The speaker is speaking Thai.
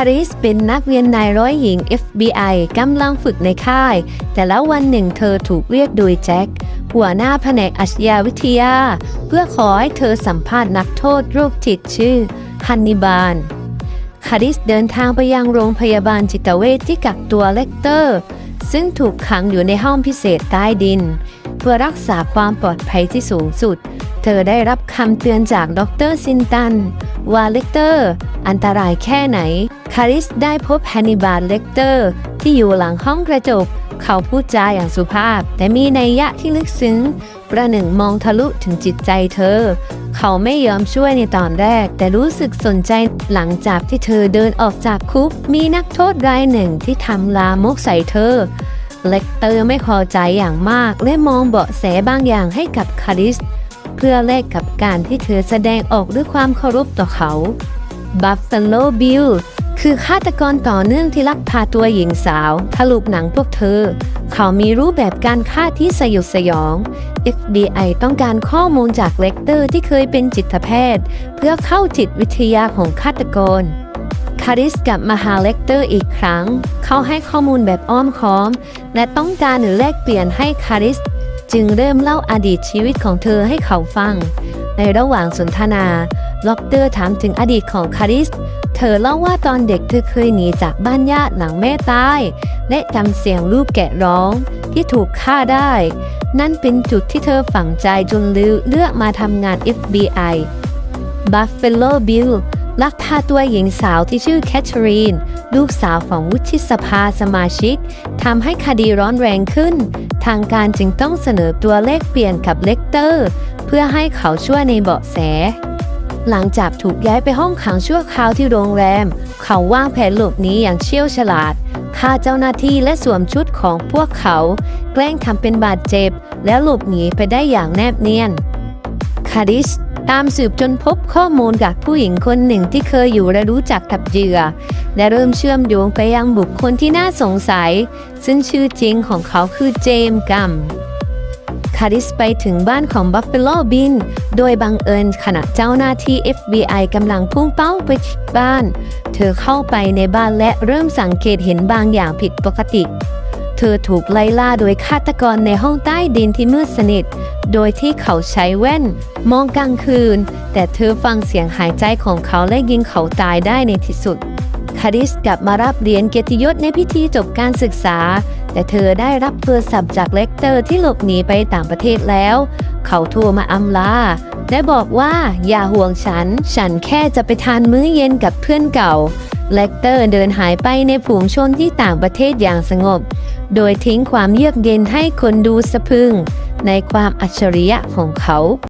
าริสเป็นนักเรียนนายร้อยหญิง FBI กำลังฝึกในค่าย แต่แล้ววันหนึ่งเธอถูกเรียกโดยแจ็คหัวหน้าแผนกอาชญาวิทยา เพื่อขอให้เธอสัมภาษณ์นักโทษโรคจิตชื่อฮันนิบาลคาริสเดินทางไปยังโรงพยาบาลจิตเวชที่กักตัวเลกเตอร์ ซึ่งถูกขังอยู่ในห้องพิเศษใต้ดิน เพื่อรักษาความปลอดภัยที่สูงสุด ธอได้รับคำเตือนจากดรซินตัน ว่าเลกเตอร์ อันตรายแค่ไหน คาริสได้พบแฮนนิบาลเลกเตอร์ ที่อยู่หลังห้องกระจก เขาพูดจาอย่างสุภาพ แต่มีนัยยะที่ลึกซึ้ง ประหนึ่งมองทะลุถึงจิตใจเธอ เขาไม่ยอมช่วยในตอนแรก แต่รู้สึกสนใจหลังจากที่เธอเดินออกจากคุก มีนักโทษรายหนึ่งที่ทำลามกใส่เธอเลกเตอร์ไม่พอใจอย่างมากและมองเบาะแสบางอย่างให้กับคาริส เพื่อแลกกับการที่เธอแสดงออกด้วยความเคารพต่อเขาบัฟฟ a โลบิลคือฆาตกรต่อเนื่องที่ลักพาตัวหญิงสาวทะลุหนังพวกเธอ เขามีรูปแบบการฆ่าที่สยดสยอง FBI ต้องการข้อมูลจากเลกเตอร์ที่เคยเป็นจิตแพทย์ เพื่อเข้าจิตวิทยาของฆาตกรคาริสกับมาหาเลกเตอร์อีกครั้ง เขาให้ข้อมูลแบบอ้อมค้อม และต้องการหรือแลกเปลี่ยนให้คาริส จึงเริ่มเล่าอดีตชีวิตของเธอให้เขาฟัง ในระหว่างสนทนา ล็อกเตอร์ถามถึงอดีตของคาริส เธอเล่าว่าตอนเด็กเธอเคยหนีจากบ้านญาติหลังแม่ตาย และจำเสียงลูกแกะร้องที่ถูกฆ่าได้ นั่นเป็นจุดที่เธอฝังใจจนเลือกมาทำงาน FBI Buffalo Bill ลักพาตัวหญิงสาวที่ชื่อแคทเธอรีน ลูกสาวของวุฒิสภาสมาชิกทำให้คดีร้อนแรงขึ้น ทางการจึงต้องเสนอตัวเลขเปลี่ยนกับเลกเตอร์ เพื่อให้เขาช่วยในเบาะแส หลังจากถูกย้ายไปห้องขังชั่วคราวที่โรงแรม เขาวางแผนหลบหนีอย่างเชี่ยวฉลาดฆ่าเจ้าหน้าที่และสวมชุดของพวกเขา แกล้งทำเป็นบาดเจ็บ แล้วหลบหนีไปได้อย่างแนบเนียนคาริส ตามสืบจนพบข้อมูลจากผู้หญิงคนหนึ่งที่เคยอยู่และรู้จักกับเหยื่อ และเริ่มเชื่อมโยงไปยังบุคคลที่น่าสงสัย ซึ่งชื่อจริงของเขาคือเจมส์กัมคาริสไปถึงบ้านของบัฟเฟ l ลบิน โดยบังเอิญขณะเจ้าหน้าที่ FBI กำลังพุ่งเป้าไปที่บ้าน เธอเข้าไปในบ้านและเริ่มสังเกตเห็นบางอย่างผิดปกติ เธอถูกไล่ล่าโดยฆาตกรในห้องใต้ดินที่มืดสนิท โดยที่เขาใช้แว่น มองกลางคืน แต่เธอฟังเสียงหายใจของเขาและยิงเขาตายได้ในที่สุด คาริสกลับมารับเหรียญเกียรติยศในพิธีจบการศึกษา แต่เธอได้รับโทรศัพท์จากเลกเตอร์ที่หลบหนีไปต่างประเทศแล้ว เขาโทรมาอำลาและบอกว่าอย่าห่วงฉัน ฉันแค่จะไปทานมื้อเย็นกับเพื่อนเก่า เลกเตอร์เดินหายไปในฝูงชนที่ต่างประเทศอย่างสงบ โดยทิ้งความเยือกเย็นให้คนดูสะพึง ในความอัจฉริยะของเขา